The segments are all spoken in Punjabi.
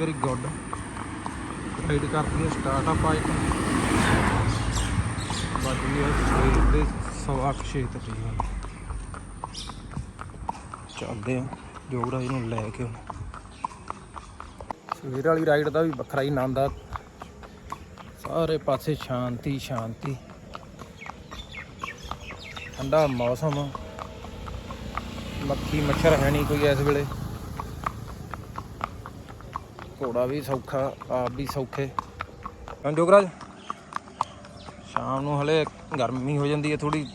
ਵੈਰੀ ਗੁੱਡ ਰਾਈਡ ਕਰਦੀ ਹੈ ਸਟਾਰਟ ਆਪਾਂ ਇੱਕ। ਬਾਕੀ ਹੈ ਸਵੇਰ ਦੇ ਸਵਾ ਕੁ ਤਕਰੀਬਨ ਚੱਲਦੇ ਆ ਜੋਗਰਾਜ ਨੂੰ ਲੈ ਕੇ ਸਵੇਰ ਵਾਲੀ ਰਾਈਡ ਦਾ ਵੀ ਵੱਖਰਾ ਹੀ ਆਨੰਦ ਆ। ਸਾਰੇ ਪਾਸੇ ਸ਼ਾਂਤੀ ਸ਼ਾਂਤੀ। ਠੰਡਾ ਮੌਸਮ ਮੱਖੀ ਮੱਛਰ ਹੈ ਨਹੀਂ ਕੋਈ ਇਸ ਵੇਲੇ। ਘੋੜਾ ਵੀ ਸੌਖਾ, ਆਪ ਵੀ ਸੌਖੇ। ਹਾਂ ਸ਼ਾਮ ਨੂੰ ਹਲੇ ਗਰਮੀ ਹੋ ਜਾਂਦੀ ਹੈ ਥੋੜੀ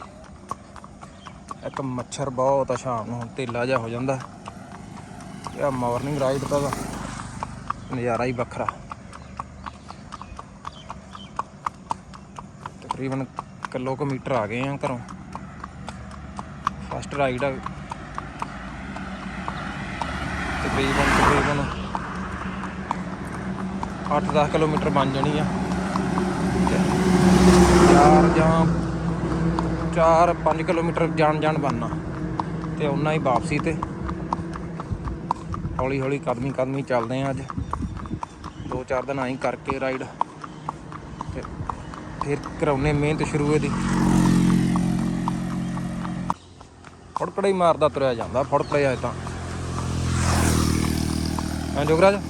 ਇੱਕ ਮੱਛਰ ਬਹੁਤ ਆ ਸ਼ਾਮ ਨੂੰ ਤੇਲਾ ਜਿਹਾ ਹੋ ਜਾਂਦਾ। ਇਹ ਮਾਰਨਿੰਗ ਰਾਈਡ ਦਾ ਨਜ਼ਾਰਾ ਹੀ ਵੱਖਰਾ। ਤਕਰੀਬਨ ਕਿੱਲੋ ਕੁ ਮੀਟਰ ਆ ਗਏ ਆ ਘਰੋਂ। ਫਸਟ ਰਾਈਡ ਆ। ਤਕਰੀਬਨ ਤਕਰੀਬਨ 8-10 ਕਿਲੋਮੀਟਰ ਬਣ ਜਾਣੀ ਆ। ਚਾਰ ਜਾਂ 4-5 ਕਿਲੋਮੀਟਰ ਜਾਣ ਜਾਣ ਬਣਨਾ। ਤੇ ਉਹਨਾਂ ਹੀ ਵਾਪਸੀ ਤੇ। ਹੌਲੀ ਹੌਲੀ ਕਦਮੀ ਕਦਮੀ ਚੱਲਦੇ ਆ ਅੱਜ। ਦੋ ਚਾਰ ਦਿਨ ਆਈ ਕਰਕੇ ਰਾਈਡ। ਤੇ ਫਿਰ ਕਰਾਉਨੇ ਮਿਹਨਤ ਸ਼ੁਰੂ ਇਹਦੀ। ਫੜਕੜਾ ਹੀ ਮਾਰਦਾ ਤੁਰਿਆ ਜਾਂਦਾ। ਫੜਕੜਾ ਜਾਏ ਤਾਂ। ਹਾਂ ਜੋਗਰਾਜ?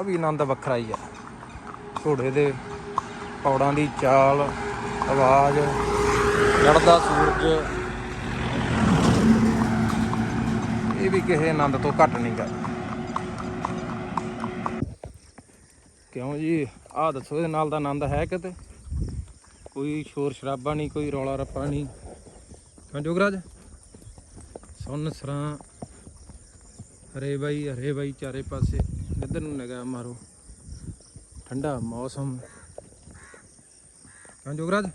ਆ ਵੀ ਆਨੰਦ ਵੱਖਰਾ ਹੀ ਆ। ਘੋੜੇ ਦੇ ਪੌੜਾਂ ਦੀ ਚਾਲ, ਆਵਾਜ਼ ਲੜਦਾ ਸੂਰਜ। ਇਹ ਵੀ ਕਿਸੇ ਆਨੰਦ ਤੋਂ ਘੱਟ ਨਹੀਂ ਗਾ। ਕਿਉਂ ਜੀ? ਆਹ ਦੱਸੋ, ਇਹਦੇ ਨਾਲ ਦਾ ਆਨੰਦ ਹੈ ਕਿਤੇ? ਕੋਈ ਸ਼ੋਰ ਸ਼ਰਾਬਾ ਨਹੀਂ, ਕੋਈ ਰੌਲਾ ਰੱਪਾ ਨਹੀਂ। ਕਿਉਂ ਜੋਗਰਾਜ? ਸੁਣ ਸਰਾਂ। ਹਰੇ ਬਾਈ ਹਰੇ ਬਾਈ, ਚਾਰੇ ਪਾਸੇ। ਇੱਧਰ ਨੂੰ ਨਿਗਾਹ ਮਾਰੋ। ਠੰਡਾ ਮੌਸਮ। ਕਿਉਂ ਜੋਗਰਾਜ।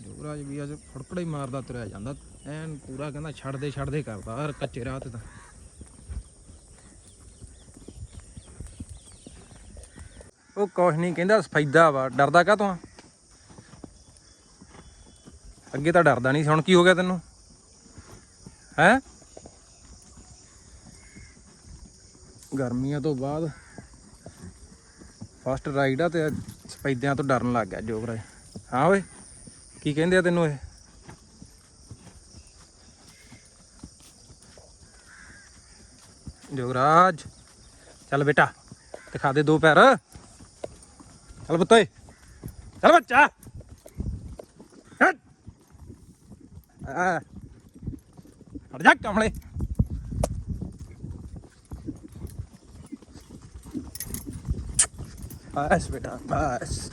ਜੋਗਰਾਜ ਵੀ ਅੱਜ ਫੜਕੜਾ ਹੀ ਮਾਰਦਾ, ਤੁਰਿਆ ਜਾਂਦਾ। ਐਨ ਪੂਰਾ ਕਹਿੰਦਾ ਛੱਡਦੇ ਛੱਡਦੇ ਕਰਦਾ, ਹਰ ਕੱਚੇ ਰਾਹ ਤੇ ਤਾਂ। ਉਹ ਕੁਛ ਨਹੀਂ ਕਹਿੰਦਾ, ਸਫੈਦਾ ਵਾ। ਡਰਦਾ ਕਾ ਤੂੰ ਅੱਗੇ ਤਾਂ ਡਰਦਾ ਨਹੀਂ ਸੀ। ਹੁਣ ਕੀ ਹੋ ਗਿਆ ਤੈਨੂੰ? ਹੈ? ਗਰਮੀਆਂ ਤੋਂ ਬਾਅਦ ਫਸਟ ਰਾਈਡ ਆ ਤੇ ਸਪੈਦਿਆਂ ਤੋਂ ਡਰਨ ਲੱਗ ਗਿਆ ਜੋਗਰਾਜ ਹਾਂ ਓਏ, ਕੀ ਕਹਿੰਦੇ ਆ ਤੈਨੂੰ ਇਹ? ਜੋਗਰਾਜ, ਚੱਲ ਬੇਟਾ, ਦਿਖਾ ਦੇ ਦੋ ਪੈਰ। ਚੱਲ ਪੁੱਤ ਓਏ, ਚੱਲ ਬੱਚਾ। ਹਟ। ਜਾ ਕਮਲੇ ਬਸ ਬੇਟਾ, ਬਸ।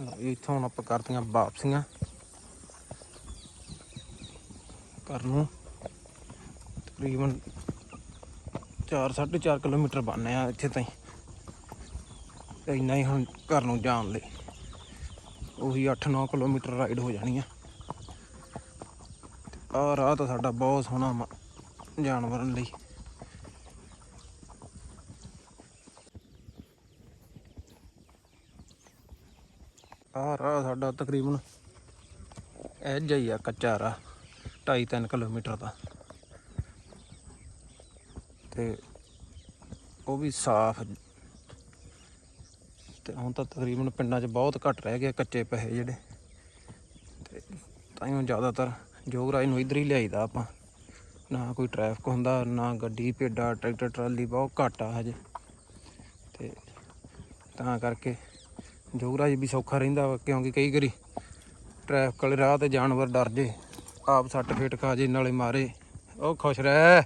ਲਓ ਇੱਥੋਂ ਹੁਣ ਆਪਾਂ ਕਰਤੀਆਂ ਵਾਪਸੀਆਂ। ਘਰ ਨੂੰ। ਤਕਰੀਬਨ 4 4.5 ਕਿਲੋਮੀਟਰ ਬਣਨੇ ਆ ਇੱਥੇ ਤਾਈ। ਤੇ ਇੰਨਾ ਹੀ ਹੁਣ ਘਰ ਨੂੰ ਜਾਣ ਲਈ। ਉਹੀ 8-9 ਕਿਲੋਮੀਟਰ ਰਾਈਡ ਹੋ ਜਾਣੀ ਆ। ਆ ਰਾਹ ਤਾਂ ਸਾਡਾ ਬਹੁਤ ਸੋਹਣਾ ਮ- ਜਾਨਵਰਾਂ ਲਈ। ਆਹ ਰਾਹ ਸਾਡਾ ਤਕਰੀਬਨ ਇਹ ਜਿਹਾ ਹੀ ਆ ਕੱਚਾ ਰਾਹ 2.5-3 ਕਿਲੋਮੀਟਰ ਦਾ। ਤੇ ਉਹ ਵੀ ਸਾਫ਼। ਤੇ ਹੁਣ ਤਾਂ ਤਕਰੀਬਨ ਪਿੰਡਾਂ 'ਚ ਬਹੁਤ ਘੱਟ ਰਹਿ ਗਿਆ ਕੱਚੇ ਪੈਸੇ ਜਿਹੜੇ। ਤੇ ਤਾਈਓ ਜ਼ਿਆਦਾਤਰ ਜੋਗਰਾਜ ਨੂੰ ਇੱਧਰ ਹੀ ਲਿਆਈਦਾ ਆਪਾਂ। ਨਾ ਕੋਈ ਟ੍ਰੈਫਿਕ ਹੁੰਦਾ, ਨਾ ਗੱਡੀ, ਭੇਡਾ, ਟਰੈਕਟਰ, ਟਰਾਲੀ, ਬਹੁਤ ਘੱਟ ਆ ਹਜੇ। ਤੇ ਤਾਂ ਕਰਕੇ ਜੋਗਰਾਜ ਵੀ ਸੌਖਾ ਰਹਿੰਦਾ ਵਾ, ਕਿਉਂਕਿ ਕਈ ਵਾਰੀ ਟ੍ਰੈਫਿਕ ਵਾਲੇ ਰਾਹ ਤੇ ਜਾਨਵਰ ਡਰ ਜੇ, ਆਪ ਸੱਟ ਫੇਟ ਖਾ ਜੇ, ਨਾਲੇ ਮਾਰੇ। ਉਹ ਖੁਸ਼ ਰਹਿ।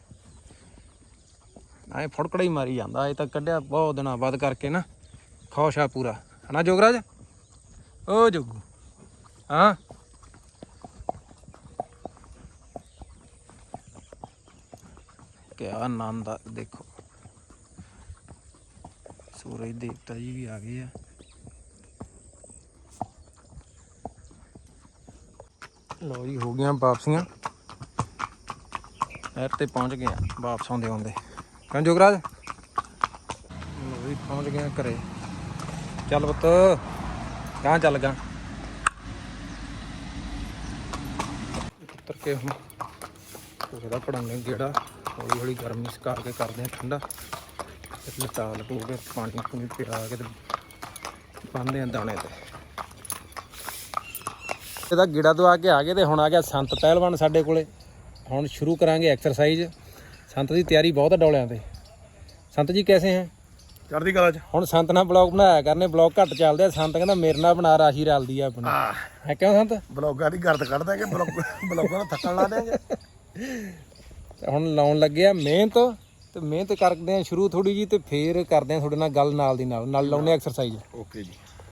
ਐ ਫੜਕੜਾ ਹੀ ਮਾਰੀ ਜਾਂਦਾ, ਇਹ ਤਾਂ ਕੱਢਿਆ ਬਹੁਤ ਦਿਨਾਂ ਬਾਅਦ ਕਰਕੇ ਨਾ, ਖੁਸ਼ ਆ ਪੂਰਾ। ਹਨਾ ਜੋਗਰਾਜ? ਓ ਜੋਗੂ, ਹਾਂ? ਕਿਆ ਆਨੰਦ ਆ, ਦੇਖੋ। ਸੂਰਜ ਦੇਵਤਾ ਜੀ ਵੀ ਆ ਗਏ ਆ। ਲੋ ਜੀ ਹੋ ਗਈਆਂ ਵਾਪਸੀਆਂ। ਐਰ ਤੇ ਪਹੁੰਚ ਗਏ ਆ ਵਾਪਸ ਆਉਂਦੇ ਆਉਂਦੇ। ਕਿਉਂ ਜੋਗਰਾਜ? ਲੋ ਜੀ ਪਹੁੰਚ ਗਏ ਆ ਘਰੇ। ਚੱਲ ਪੁੱਤ ਕਹਾਂ ਚੱਲ ਗਾ ਉੱਤਰ ਕੇ ਹੁਣ ਉਹਦਾ ਪੜਾਂਗੇ ਗੇੜਾ ਹੌਲੀ ਹੌਲੀ ਗਰਮੀ ਸਕਾ ਕੇ ਕਰਦੇ ਆ ਠੰਡਾ। ਫਿਰ ਲਟਾ ਲਟੂ ਕੇ ਪਾਣੀ ਪੂਣੀ ਪਿਆ ਕੇ ਤੇ ਪਾਉਂਦੇ ਆ ਦਾਣੇ ਤੇ। ਇਹਦਾ ਗੇੜਾ ਆ ਕੇ ਆ ਗਏ ਤੇ ਹੁਣ ਆ ਗਿਆ ਸੰਤ ਪਹਿਲਵਾਨ ਸਾਡੇ ਕੋਲੇ। ਹੁਣ ਸ਼ੁਰੂ ਕਰਾਂਗੇ ਐਕਸਰਸਾਈਜ਼ ਸੰਤ ਦੀ ਤਿਆਰੀ ਬਹੁਤ ਹੈ ਡੋਲਿਆਂ ਤੇ। ਸੰਤ ਜੀ ਕੈਸੇ ਹੈ? ਚੜਦੀ ਕਲਾ ਚ। ਹੁਣ ਸੰਤ ਨਾਲ ਬਲੌਗ ਬਣਾਇਆ ਕਰਨੇ ਬਲੌਗ ਘੱਟ ਚੱਲਦੇ ਆ। ਸੰਤ ਕਹਿੰਦਾ ਮੇਰੇ ਨਾਲ ਬਣਾ ਰਾਸ਼ੀ ਰਲਦੀ ਆ ਆਪਣੀ। ਆ ਹੈ ਕਿਉਂ ਸੰਤ? ਬਲੌਗਾਂ ਦੀ ਗਰਦ ਕੱਢ ਦਾਂਗੇ ਬਲੌਗ ਬਲੌਗਾਂ ਨੂੰ ਥੱਕਣ ਲਾ ਦੇਾਂਗੇ ਤੇ ਹੁਣ ਲਾਉਣ ਲੱਗੇ ਆ ਮਿਹਨਤ। ਤੇ ਮਿਹਨਤ ਕਰਦੇ ਆ ਸ਼ੁਰੂ ਥੋੜੀ ਜੀ ਤੇ ਫੇਰ ਕਰਦੇ ਆ ਤੁਹਾਡੇ ਨਾਲ ਗੱਲ ਨਾਲ ਦੀ ਨਾਲ। ਨਾਲ ਲਾਉਨੇ ਐਕਸਰਸਾਈਜ਼ ਓਕੇ ਜੀ।